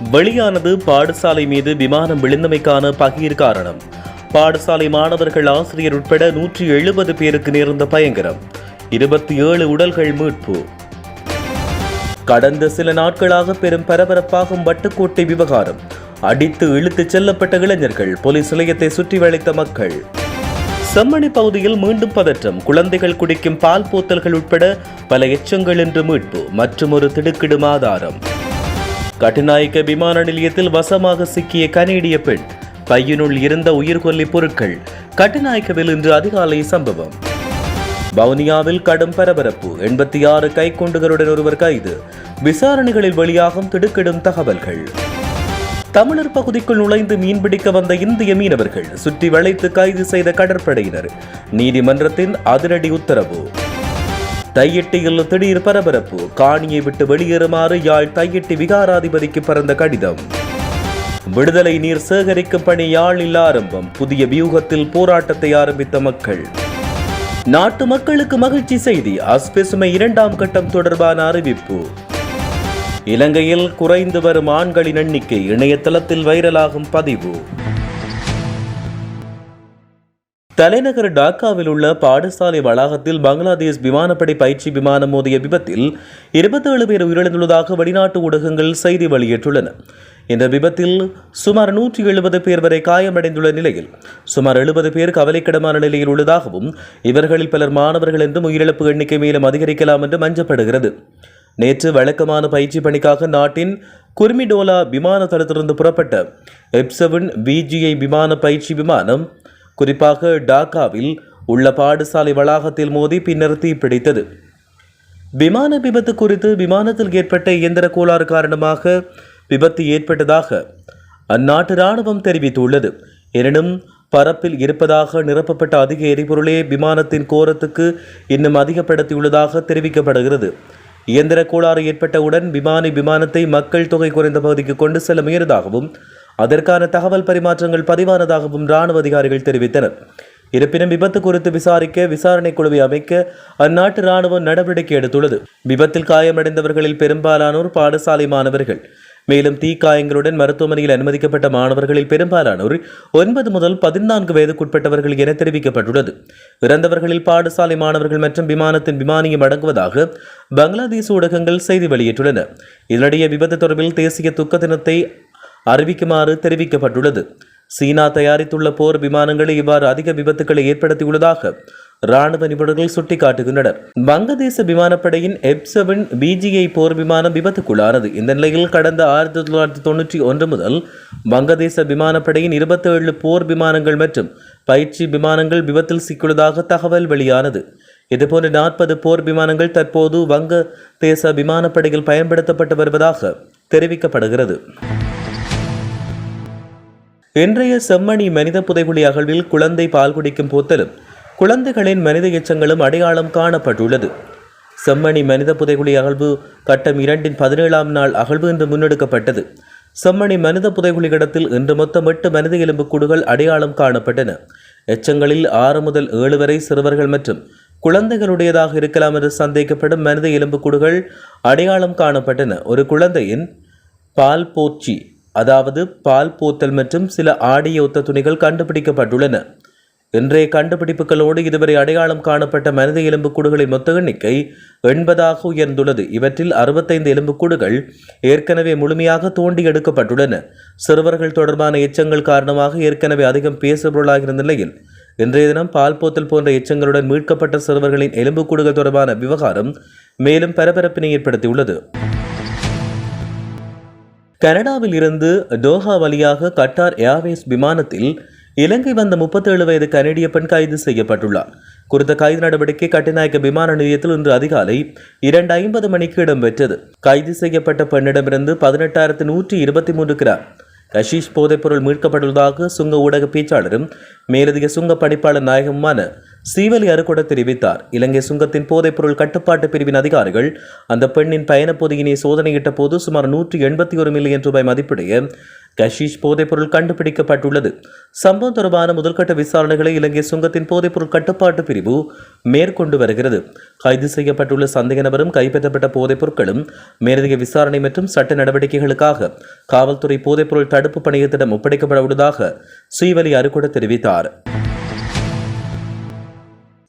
வெளியானது பாடசாலை மீது விமானம் விழுந்தமைக்கான பகீர் காரணம். பாடசாலை மாணவர்கள் ஆசிரியர் உட்பட நூற்றி எழுபது பேருக்கு நேர்ந்த பயங்கரம். இருபத்தி ஏழு உடல்கள் மீட்பு. கடந்த சில நாட்களாக பெரும் பரபரப்பாகும் வட்டுக்கோட்டை விவகாரம். அடித்து இழுத்துச் செல்லப்பட்ட இளைஞர்கள் போலீஸ் நிலையத்தை சுற்றி வளைத்த மக்கள். செம்மணி பகுதியில் மீண்டும் பதற்றம். குழந்தைகள் குடிக்கும் பால் போத்தல்கள் உட்பட பல எச்சங்கள் என்று மீட்பு. மற்றும் ஒரு திடுக்கிடும் ஆதாரம். கட்டுநாயக்க விமான நிலையத்தில் வசமாக சிக்கிய கனேடிய பெண் பையினுள் இருந்த உயிர்கொல்லி பொருட்கள் கட்டுநாயக்கவில் இன்று அதிகாலை சம்பவம். வவுனியாவில் கடும் பரபரப்பு எண்பத்தி ஆறு கைக்குண்டுகளுடன் ஒருவர் கைது விசாரணைகளில் வெளியாகும் திடுக்கிடும் தகவல்கள். தமிழர் பகுதிக்குள் நுழைந்து மீன்பிடிக்க வந்த இந்திய மீனவர்கள் சுற்றி வளைத்து கைது செய்த கடற்படையினர் நீதிமன்றத்தின் அதிரடி உத்தரவு. தையிட்டியில் திடீர் பரபரப்பு. காணியை விட்டு வெளியேறுமாறு யாழ் தையிட்டி விகாராதிபதிக்கு பறந்த கடிதம். விடுதலை நீர் சேகரிக்கும் பணி யாழில் ஆரம்பம். புதிய வியூகத்தில் போராட்டத்தை ஆரம்பித்த மக்கள். நாட்டு மக்களுக்கு மகிழ்ச்சி செய்தி. அஸ்பெசுமை இரண்டாம் கட்டம் தொடர்பான அறிவிப்பு. இலங்கையில் குறைந்து வரும் ஆண்களின் எண்ணிக்கை இணையதளத்தில் வைரலாகும் பதிவு. தலைநகர் டாக்காவில் உள்ள பாடசாலை வளாகத்தில் பங்களாதேஷ் விமானப்படை பயிற்சி விமானம் மோதிய விபத்தில் இருபத்தேழு பேர் உயிரிழந்துள்ளதாக வெளிநாட்டு ஊடகங்கள் செய்தி வெளியிட்டுள்ளன. இந்த விபத்தில் சுமார் நூற்றி எழுபது பேர் வரை காயமடைந்துள்ள நிலையில் சுமார் எழுபது பேர் கவலைக்கிடமான நிலையில் உள்ளதாகவும் இவர்களில் பலர் மாணவர்கள் என்றும் உயிரிழப்பு எண்ணிக்கை மேலும் அதிகரிக்கலாம் என்றும் அஞ்சப்படுகிறது. நேற்று வழக்கமான பயிற்சி பணிக்காக நாட்டின் குர்மிடோலா விமான தளத்திலிருந்து புறப்பட்ட எப்சவன் பிஜிஐ விமான பயிற்சி விமானம் குறிப்பாக டாக்காவில் உள்ள பாடசாலை வளாகத்தில் மோதி பின்னர் தீப்பிடித்தது விமான விபத்து குறித்து விமானத்தில் ஏற்பட்ட இயந்திர கோளாறு காரணமாக விபத்து ஏற்பட்டதாக அந்நாட்டு ராணுவம் தெரிவித்துள்ளது. எனினும் பரப்பில் இருப்பதாக நிரப்பப்பட்ட அதிக எரிபொருளே விமானத்தின் கோரத்துக்கு இன்னும் அதிகப்படுத்தியுள்ளதாக தெரிவிக்கப்படுகிறது. இயந்திர கோளாறு ஏற்பட்டவுடன் விமானி விமானத்தை மக்கள் தொகை குறைந்த பகுதிக்கு கொண்டு செல்ல முயறதாகவும் அதற்கான தகவல் பரிமாற்றங்கள் பதிவானதாகவும் இராணுவ அதிகாரிகள் தெரிவித்தனர். இருப்பினும் விபத்து குறித்து விசாரிக்க விசாரணை குழுவை அமைக்க அந்நாட்டு ராணுவம் நடவடிக்கை எடுத்துள்ளது. விபத்தில் காயமடைந்தவர்களில் பெரும்பாலானோர் பாடசாலை மாணவர்கள். மேலும் தீக்காயங்களுடன் மருத்துவமனையில் அனுமதிக்கப்பட்ட மாணவர்களில் பெரும்பாலானோர் ஒன்பது முதல் பதினான்கு வயதுக்குட்பட்டவர்கள் என தெரிவிக்கப்பட்டுள்ளது. இறந்தவர்களில் பாடசாலை மாணவர்கள் மற்றும் விமானத்தின் விமானியம் அடங்குவதாக பங்களாதேஷ் ஊடகங்கள் செய்தி வெளியிட்டுள்ளன. இதனிடையே விபத்து தொடர்பில் தேசிய துக்க தினத்தை அறிவிக்குமாறு தெரிவிக்கப்பட்டுள்ளது. சீனா தயாரித்துள்ள போர் விமானங்களை இவ்வாறு அதிக விபத்துக்களை ஏற்படுத்தியுள்ளதாக ராணுவ நிபுணர்கள் சுட்டிக்காட்டுகின்றனர். வங்கதேச விமானப்படையின் எப் செவன் பிஜிஐ போர் விமானம் விபத்துக்குள்ளானது. இந்த நிலையில் கடந்த ஆயிரத்தி தொள்ளாயிரத்தி தொண்ணூற்றி ஒன்று முதல் வங்கதேச விமானப்படையின் இருபத்தேழு போர் விமானங்கள் மற்றும் பயிற்சி விமானங்கள் விபத்தில் சிக்கியுள்ளதாக தகவல் வெளியானது. இதுபோன்ற நாற்பது போர் விமானங்கள் தற்போது வங்க தேச விமானப்படையில் பயன்படுத்தப்பட்டு வருவதாக தெரிவிக்கப்படுகிறது. இன்றைய செம்மணி மனித புதைகுழி அகழ்வில் குழந்தை பால் குடிக்கும் போத்தலும் குழந்தைகளின் மனித எச்சங்களும் அடையாளம் காணப்பட்டுள்ளது. செம்மணி மனித புதைகுழி அகழ்வு கட்டம் இரண்டின் பதினேழாம் நாள் அகழ்வு இன்று முன்னெடுக்கப்பட்டது. செம்மணி மனித புதைகுழி கடத்தில் இன்று மொத்தம் எட்டு மனித எலும்புக்கூடுகள் அடையாளம் காணப்பட்டன. எச்சங்களில் ஆறு முதல் ஏழு வரை சிறுவர்கள் மற்றும் குழந்தைகளுடையதாக இருக்கலாம் என்று சந்தேகிக்கப்படும் மனித எலும்புக்கூடுகள் அடையாளம் காணப்பட்டன. ஒரு குழந்தையின் பால் போச்சி அதாவது பால் போத்தல் மற்றும் சில ஆடையொத்த துணிகள் கண்டுபிடிக்கப்பட்டுள்ளன. இன்றைய கண்டுபிடிப்புகளோடு இதுவரை அடையாளம் காணப்பட்ட மனித எலும்புக்கூடுகளின் மொத்த எண்ணிக்கை எண்பதாக உயர்ந்துள்ளது. இவற்றில் அறுபத்தைந்து எலும்புக்கூடுகள் ஏற்கனவே முழுமையாக தோண்டி எடுக்கப்பட்டுள்ளன. சிறுவர்கள் தொடர்பான எச்சங்கள் காரணமாக ஏற்கனவே அதிகம் பேசுபொருளாக நிலையில் இன்றைய தினம் பால் போத்தல் போன்ற எச்சங்களுடன் மீட்கப்பட்ட சிறுவர்களின் எலும்புக்கூடுகள் தொடர்பான விவகாரம் மேலும் பரபரப்பினை ஏற்படுத்தியுள்ளது. கனடாவில் இருந்து டோஹா வழியாக கட்டார் ஏர்வேஸ் விமானத்தில் இலங்கை வந்த முப்பத்தேழு வயது கனடிய பெண் கைது செய்யப்பட்டுள்ளார். குறித்த கைது நடவடிக்கை கட்டுநாயக்க விமான நிலையத்தில் இன்று அதிகாலை இரண்டு ஐம்பது மணிக்கு இடம்பெற்றது. கைது செய்யப்பட்ட பெண்ணிடமிருந்து பதினெட்டாயிரத்து நூற்றி இருபத்தி மூன்று கிராம். கஷீஷ் போதைப்பொருள் மீட்கப்பட்டுள்ளதாக சுங்க ஊடக பேச்சாளரும் மேலதிக சுங்க படிப்பாளர் நாயகமுமான சீவலி அருகொட தெரிவித்தார். இலங்கை சுங்கத்தின் போதைப்பொருள் கட்டுப்பாட்டு பிரிவின் அதிகாரிகள் அந்த பெண்ணின் பயணப் பொதியினை சோதனையிட்ட போது சுமார் நூற்றி எண்பத்தி ஒரு மில்லியன் ரூபாய் மதிப்புடைய கஷீஷ் போதைப்பொருள் கண்டுபிடிக்கப்பட்டுள்ளது. சம்பவம் தொடர்பான முதல்கட்ட விசாரணைகளை இலங்கை சுங்கத்தின் போதைப்பொருள் கட்டுப்பாட்டு பிரிவு மேற்கொண்டு வருகிறது. கைது செய்யப்பட்டுள்ள சந்தேக நபரும் கைப்பற்றப்பட்ட போதைப்பொருட்களும் மேலதிக விசாரணை மற்றும் சட்ட நடவடிக்கைகளுக்காக காவல்துறை போதைப்பொருள் தடுப்பு பணியத்திடம் ஒப்படைக்கப்பட உள்ளதாக ஸ்ரீவலி அருக்குட தெரிவித்தார்.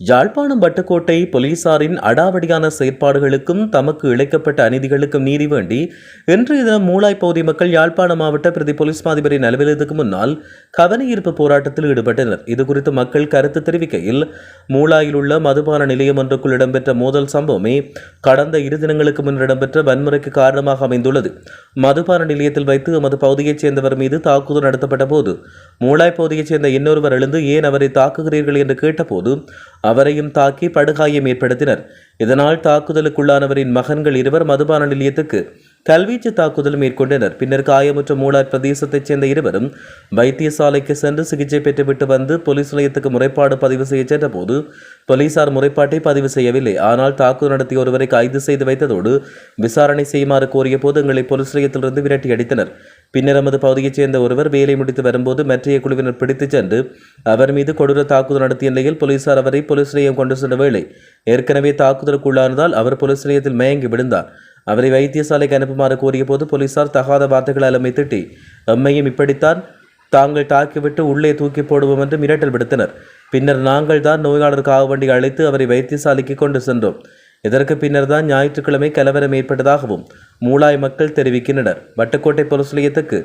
யாழ்ப்பாணம் வட்டுக்கோட்டை போலீசாரின் அடாவடியான செயற்பாடுகளுக்கும் தமக்கு இழைக்கப்பட்ட அநீதிகளுக்கும் நீதி வேண்டி இன்றைய தினம் மூளாய் பகுதி மக்கள் யாழ்ப்பாணம் மாவட்ட பிரதி போலீஸ் மாதிபரின் அலுவலகத்துக்கு முன்னால் கவனஈர்ப்பு போராட்டத்தில் ஈடுபட்டனர். இதுகுறித்து மக்கள் கருத்து தெரிவிக்கையில் மூளாயில் உள்ள மதுபான நிலையம் ஒன்றுக்குள் இடம்பெற்ற மோதல் சம்பவமே கடந்த இரு தினங்களுக்கு முன் இடம்பெற்ற வன்முறைக்கு காரணமாக அமைந்துள்ளது. மதுபான நிலையத்தில் வைத்து எமது பகுதியைச் சேர்ந்தவர் மீது தாக்குதல் நடத்தப்பட்ட போது மூளாய் பகுதியைச் சேர்ந்த இன்னொருவர் எழுந்து ஏன் அவரை தாக்குகிறீர்கள்? என்று கேட்டபோது அவரையும் தாக்கி படுகாயம் ஏற்படுத்தினர். இதனால் தாக்குதலுக்குள்ளானவரின் மகன்கள் இருவர் மதுபான நிலையத்துக்கு கல்வீச்சு தாக்குதல் மேற்கொண்டனர். பின்னர் காயமுற்ற மூளார் பிரதேசத்தைச் சேர்ந்த இருவரும் வைத்தியசாலைக்கு சென்று சிகிச்சை பெற்றுவிட்டு வந்து போலீஸ் நிலையத்துக்கு முறைப்பாடு பதிவு செய்ய சென்றபோது போலீசார் முறைப்பாட்டை பதிவு செய்யவில்லை. ஆனால் தாக்குதல் நடத்திய ஒருவரை கைது செய்து வைத்ததோடு விசாரணை செய்யுமாறு கோரிய போது எங்களை போலீஸ் நிலையத்திலிருந்து விரட்டி அடித்தனர். பின்னர் நமது பகுதியைச் சேர்ந்த ஒருவர் வேலை முடித்து வரும்போது மற்றைய குழுவினர் பிடித்துச் சென்று அவர் மீது கொடூர தாக்குதல் நடத்திய நிலையில் போலீசார் அவரை போலீஸ் நிலையம் கொண்டு சென்ற வேளை ஏற்கனவே தாக்குதலுக்குள்ளானதால் அவர் போலீஸ் நிலையத்தில் மயங்கி விழுந்தார். அவரை வைத்தியசாலைக்கு அனுப்புமாறு கோரிய போது போலீசார் தகாத வார்த்தைகளால் அம்மை திட்டி எம்மையும் இப்படித்தான் தாங்கள் தாக்கிவிட்டு உள்ளே தூக்கி போடுவோம் என்று மிரட்டல் விடுத்தனர். பின்னர் நாங்கள் தான் நோயாளர் காவண்டி அழைத்து அவரை வைத்தியசாலைக்கு கொண்டு சென்றோம். இதற்கு பின்னர் தான் ஞாயிற்றுக்கிழமை கலவரம் ஏற்பட்டதாகவும் மூளாய் மக்கள் தெரிவிக்கின்றனர். வட்டுக்கோட்டை போலீஸ் நிலையத்துக்கு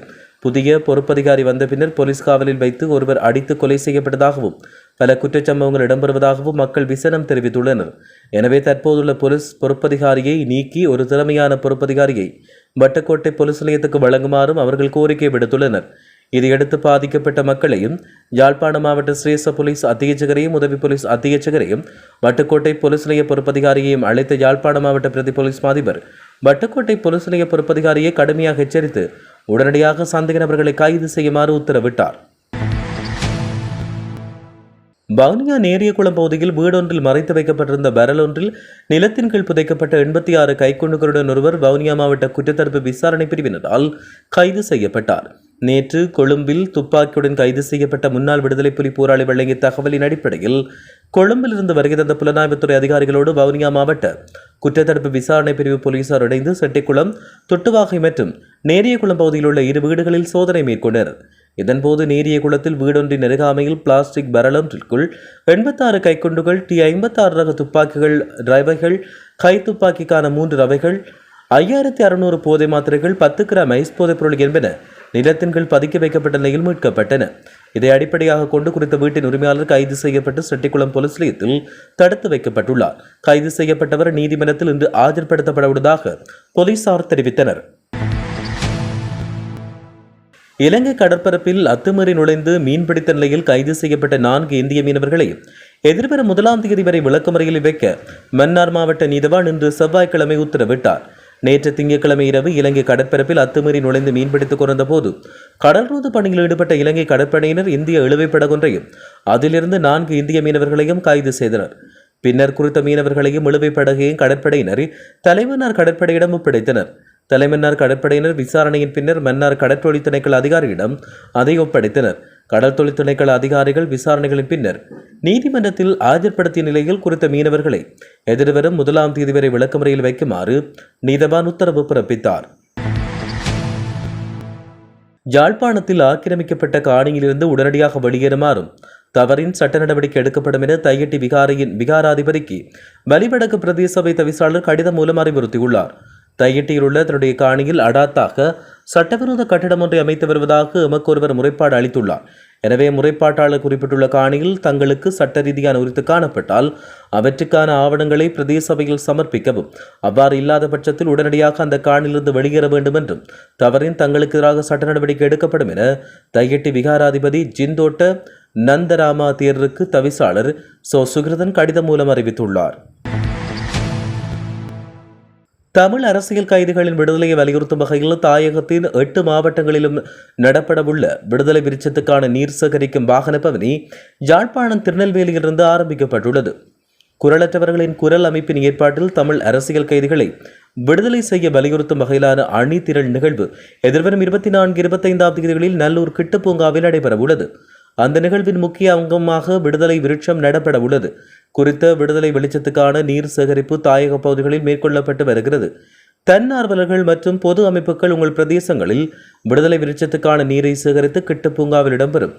புதிய பொறுப்பதிகாரி வந்த பின்னர் போலீஸ் காவலில் வைத்து ஒருவர் அடித்து கொலை செய்யப்பட்டதாகவும் பல குற்றச்சம்பவங்கள் இடம்பெறுவதாகவும் மக்கள் விசனம் தெரிவித்துள்ளனர். எனவே தற்போதுள்ள போலீஸ் பொறுப்பதிகாரியை நீக்கி ஒரு திறமையான பொறுப்பதிகாரியை வட்டக்கோட்டை போலீஸ் நிலையத்துக்கு வழங்குமாறும் அவர்கள் கோரிக்கை விடுத்துள்ளனர். இதையடுத்து பாதிக்கப்பட்ட மக்களையும் யாழ்ப்பாண மாவட்ட சிரேச போலீஸ் அத்தியட்சகரையும் உதவி போலீஸ் அத்தியட்சகரையும் வட்டுக்கோட்டை போலீஸ் நிலைய பொறுப்பதிகாரியையும் அழைத்த யாழ்ப்பாண மாவட்ட பிரதி போலீஸ் மாதிபர் வட்டுக்கோட்டை போலீஸ் நிலைய பொறுப்பதிகாரியை கடுமையாக எச்சரித்து உடனடியாக சந்தேக நபர்களை கைது செய்யுமாறு உத்தரவிட்டார். வவுனியா நேரியகுளம் பகுதியில் வீடொன்றில் மறைத்து வைக்கப்பட்டிருந்த பரல் ஒன்றில் நிலத்தின் கீழ் புதைக்கப்பட்ட எண்பத்தி ஆறு கைக்குண்டுகளுடன் ஒருவர் வவுனியா மாவட்ட குற்றத்தடுப்பு விசாரணை பிரிவினரால் கைது செய்யப்பட்டார். நேற்று கொழும்பில் துப்பாக்கியுடன் கைது செய்யப்பட்ட முன்னாள் விடுதலை புலி போராளி வழங்கிய தகவலின் அடிப்படையில் கொழும்பில் இருந்து வருகை தந்த புலனாய்வுத்துறை அதிகாரிகளோடு வவுனியா மாவட்ட குற்றத்தடுப்பு விசாரணை பிரிவு போலீசார் இணைந்து செட்டிக்குளம் தொட்டுவாகை மற்றும் நேரியகுளம் பகுதியில் உள்ள இரு வீடுகளில் சோதனை மேற்கொண்டனர். இதன்போது நேரிய குளத்தில் வீடொன்றின் அருகாமையில் பிளாஸ்டிக் பரலொன்றிற்குள் எண்பத்தாறு கைக்குண்டுகள் டி ஐம்பத்தாறு ரக துப்பாக்கிகள் ரவைகள் கை துப்பாக்கிக்கான மூன்று ரவைகள் ஐயாயிரத்தி அறுநூறு போதை மாத்திரைகள் பத்து கிராம் ஐஸ் போதைப் பொருள் என்பன நிலத்தின்கள் பதுக்கி வைக்கப்பட்ட நிலையில் மீட்கப்பட்டன. இதை அடிப்படையாக கொண்டு குறித்த வீட்டின் உரிமையாளர் கைது செய்யப்பட்டு செட்டிக்குளம் போலீஸ் நிலையத்தில் தடுத்து வைக்கப்பட்டுள்ளார். கைது செய்யப்பட்டவர் நீதிமன்றத்தில் இன்று ஆஜர்படுத்தப்பட உள்ளதாக போலீசார் தெரிவித்தனர். இலங்கை கடற்பரப்பில் அத்துமீறி நுழைந்து மீன்பிடித்த நிலையில் கைது செய்யப்பட்ட நான்கு இந்திய மீனவர்களை எதிர்வரும் முதலாம் தேதி வரை விளக்கமறையில் வைக்க மன்னார் மாவட்ட நீதவான் இன்று செவ்வாய்க்கிழமை உத்தரவிட்டார். நேற்று திங்கட்கிழமை இரவு இலங்கை கடற்பரப்பில் அத்துமீறி நுழைந்து மீன்பிடித்துக் கொண்ட போது கடல் பணியில் ஈடுபட்ட இலங்கை கடற்படையினர் இந்திய இழுவைப்படகொன்றையும் அதிலிருந்து நான்கு இந்திய மீனவர்களையும் கைது செய்தனர். பின்னர் குறித்த மீனவர்களையும் இழுவைப்படகையும் கடற்படையினர் தலைவனார் கடற்படையிடம் ஒப்படைத்தனர். தலைமன்னார் கடற்படையினர் விசாரணையின் பின்னர் மன்னார் கடற்றொழில் திணைக்கள அதிகாரியிடம் அதை ஒப்படைத்தனர். கடற்தொழில் திணைக்கள அதிகாரிகள் விசாரணைகளின் பின்னர் நீதிமன்றத்தில் ஆஜர்படுத்திய நிலையில் குறித்த மீனவர்களை எதிர்வரும் முதலாம் தேதி வரை விளக்கமுறையில் வைக்குமாறு நீதவான் உத்தரவு பிறப்பித்தார். யாழ்ப்பாணத்தில் ஆக்கிரமிக்கப்பட்ட காணியிலிருந்து உடனடியாக வெளியேறுமாறும் தவறின் சட்ட நடவடிக்கை எடுக்கப்படும் என தையட்டி விகாரையின் விகாராதிபதிக்கு வலிவடக்கு பிரதேச சபை தவிசாளர் கடிதம் மூலம் அறிவுறுத்தியுள்ளார். தையட்டியில் உள்ள தன்னுடைய காணியில் அடாத்தாக சட்டவிரோத கட்டிடம் ஒன்றை அமைத்து வருவதாக எமக்கு ஒருவர் முறைப்பாடு அளித்துள்ளார். எனவே முறைப்பாட்டாளர் குறிப்பிட்டுள்ள காணியில் தங்களுக்கு சட்ட ரீதியான உரித்து காணப்பட்டால் அவற்றுக்கான ஆவணங்களை பிரதேச சபையில் சமர்ப்பிக்கவும். அவ்வாறு இல்லாத பட்சத்தில் உடனடியாக அந்த காணிலிருந்து வெளியேற வேண்டும் என்றும் தவறின் தங்களுக்கு எதிராக சட்ட நடவடிக்கை எடுக்கப்படும் என தையட்டி விகாராதிபதி ஜிந்தோட்ட நந்தராமா தேர்வுக்கு தவிசாளர் சோ. சுகிருதன் கடிதம் மூலம் அறிவித்துள்ளார். தமிழ் அரசியல் கைதிகளின் விடுதலையை வலியுறுத்தும் வகையில் தாயகத்தின் எட்டு மாவட்டங்களிலும் நடப்படவுள்ள விடுதலை விருச்சத்துக்கான நீர் சேகரிக்கும் வாகன பவனி யாழ்ப்பாணம் திருநெல்வேலியிலிருந்து ஆரம்பிக்கப்பட்டுள்ளது. குரலற்றவர்களின் குரல் அமைப்பின் ஏற்பாட்டில் தமிழ் அரசியல் கைதிகளை விடுதலை செய்ய வலியுறுத்தும் வகையிலான அணிதிரள் நிகழ்வு எதிர்வரும் இருபத்தி நான்கு இருபத்தைந்தாம் தேதிகளில் நல்லூர் கிட்டு பூங்காவில் நடைபெறவுள்ளது. அந்த நிகழ்வின் முக்கிய அங்கமாக விடுதலை விருட்சம் நடப்பட உள்ளது. குறித்த விடுதலை வெளிச்சத்துக்கான நீர் சேகரிப்பு தாயக பகுதிகளில் மேற்கொள்ளப்பட்டு வருகிறது. தன்னார்வலர்கள் மற்றும் பொது அமைப்புகள் உங்கள் பிரதேசங்களில் விடுதலை விருட்சத்துக்கான நீரை சேகரித்து கிட்டு பூங்காவில் இடம்பெறும்.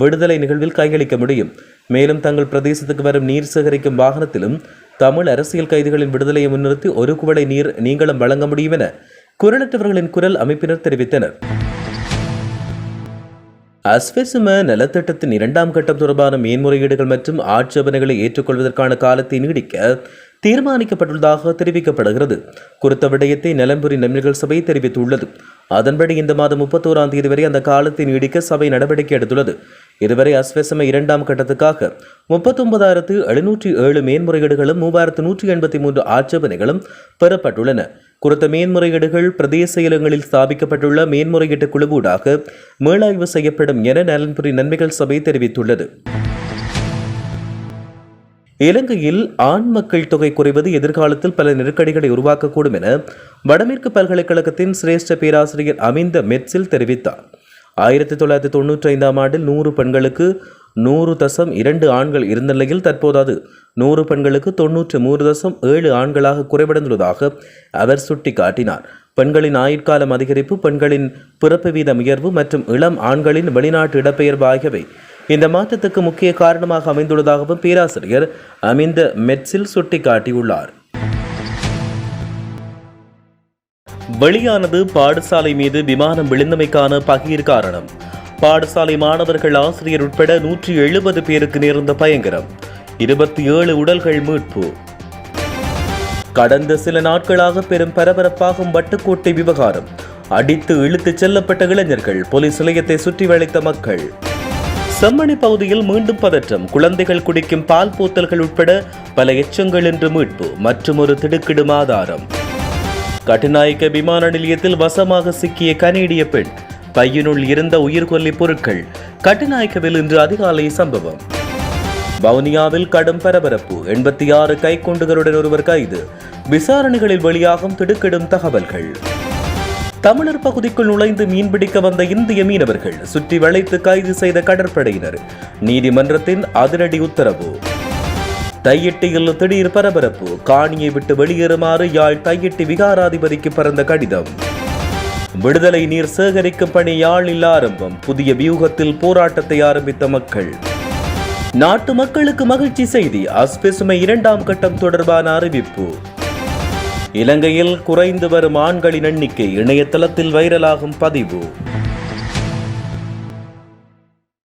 விடுதலை நிகழ்வில் கையளிக்க முடியும். மேலும் தங்கள் பிரதேசத்துக்கு வரும் நீர் சேகரிக்கும் வாகனத்திலும் தமிழ் அரசியல் கைதிகளின் விடுதலையை முன்னிறுத்தி ஒரு குவளை நீர் நீங்களும் வழங்க முடியும் என குரலற்றவர்களின் குரல் அமைப்பினர் தெரிவித்தனர். அஸ்வெசும நலத்திட்டத்தின் இரண்டாம் கட்டம் தொடர்பான மேன்முறையீடுகள் மற்றும் ஆட்சேபனைகளை ஏற்றுக்கொள்வதற்கான காலத்தை நீடிக்க தீர்மானிக்கப்பட்டுள்ளதாக தெரிவிக்கப்படுகிறது. குறித்த விடயத்தை நலம்புரி நன்மைகள் சபை தெரிவித்துள்ளது. அதன்படி இந்த மாதம் முப்பத்தோராம் தேதி வரை அந்த காலத்தை நீடிக்க சபை நடவடிக்கை எடுத்துள்ளது. இதுவரை அஸ்வசம இரண்டாம் கட்டத்துக்காக முப்பத்தொன்பதாயிரத்து எழுநூற்றி ஏழு மேன்முறையீடுகளும் மூவாயிரத்து நூற்றி எண்பத்தி மூன்று ஆட்சேபனைகளும் பெறப்பட்டுள்ளன. குறித்த மேன்முறையீடுகள் பிரதேச செயலகங்களில் ஸ்தாபிக்கப்பட்டுள்ள மேன்முறையீட்டு குழுவூடாக மேலாய்வு செய்யப்படும் என நலன்புரி நன்மைகள் சபை தெரிவித்துள்ளது. இலங்கையில் ஆண் மக்கள் தொகை குறைவது எதிர்காலத்தில் பல நெருக்கடிகளை உருவாக்கக்கூடும் என வடமேற்கு பல்கலைக்கழகத்தின் சிரேஷ்ட பேராசிரியர் அமிந்த மெட்சில் தெரிவித்தார். ஆயிரத்தி தொள்ளாயிரத்தி தொண்ணூற்றி ஐந்தாம் ஆண்டில் நூறு பெண்களுக்கு நூறு தசம் இரண்டு ஆண்கள் இருந்த நிலையில் தற்போது அது நூறு பெண்களுக்கு தொன்னூற்று மூன்று தசம் ஏழு ஆண்களாக குறைவடைந்துள்ளதாக அவர் சுட்டிக்காட்டினார். பெண்களின் ஆயுட்காலம் அதிகரிப்பு பெண்களின் பிறப்பு வீதம் உயர்வு மற்றும் இளம் ஆண்களின் வெளிநாட்டு இடப்பெயர்வு ஆகியவை இந்த மாற்றத்துக்கு முக்கிய காரணமாக அமைந்துள்ளதாகவும் பேராசிரியர் அமிந்த மெட்ஸில் சுட்டிக்காட்டியுள்ளார். வெளியானது பாடசாலை மீது விமானம் விழுந்தமைக்கான பகீர் காரணம். பாடசாலை மாணவர்கள் ஆசிரியர் உட்பட நூற்றி எழுபது பேருக்கு நேர்ந்த பயங்கரம். இருபத்தி ஏழு உடல்கள் மீட்பு. கடந்த சில நாட்களாக பெரும் பரபரப்பாகும் வட்டுக்கோட்டை விவகாரம். அடித்து இழுத்துச் செல்லப்பட்ட இளைஞர்கள் போலீஸ் நிலையத்தை சுற்றி வளைத்த மக்கள். செம்மணி பகுதியில் மீண்டும் பதற்றம். குழந்தைகள் குடிக்கும் பால் போத்தல்கள் உட்பட பல எச்சங்கள் என்று மீட்பு. மற்றும் ஒரு திடுக்கிடும் ஆதாரம். கட்டுநாயக்க விமான நிலையத்தில் வசமாக சிக்கிய கனேடிய பெண். பையனுள் இருந்த உயிர்கொல்லி பொருட்கள் கட்டுநாயக்கவில் இன்று அதிகாலை சம்பவம். வவுனியாவில் கடும் பரபரப்பு. எண்பத்தி ஆறு கைக்குண்டுகளுடன் ஒருவர் கைது. விசாரணைகளில் வெளியாகும் திடுக்கிடும் தகவல்கள். தமிழர் பகுதிக்குள் நுழைந்து மீன்பிடிக்க வந்த இந்திய மீனவர்கள் சுற்றி வளைத்து கைது செய்த கடற்படையினர். நீதிமன்றத்தின் அதிரடி உத்தரவு. தையிட்டியில் திடீர் பரபரப்பு. காணியை விட்டு வெளியேறுமாறு யாழ் தையிட்டி விகாராதிபதிக்கு பறந்த கடிதம். விடுதலை நீர் சேகரிக்கும் பணி யாழில் ஆரம்பம். புதிய வியூகத்தில் போராட்டத்தை ஆரம்பித்த மக்கள். நாட்டு மக்களுக்கு மகிழ்ச்சி செய்தி. அஸ்பெசுமை இரண்டாம் கட்டம் தொடர்பான அறிவிப்பு. இலங்கையில் குறைந்து வரும் ஆண்களின் எண்ணிக்கை இணையதளத்தில் வைரலாகும் பதிவு.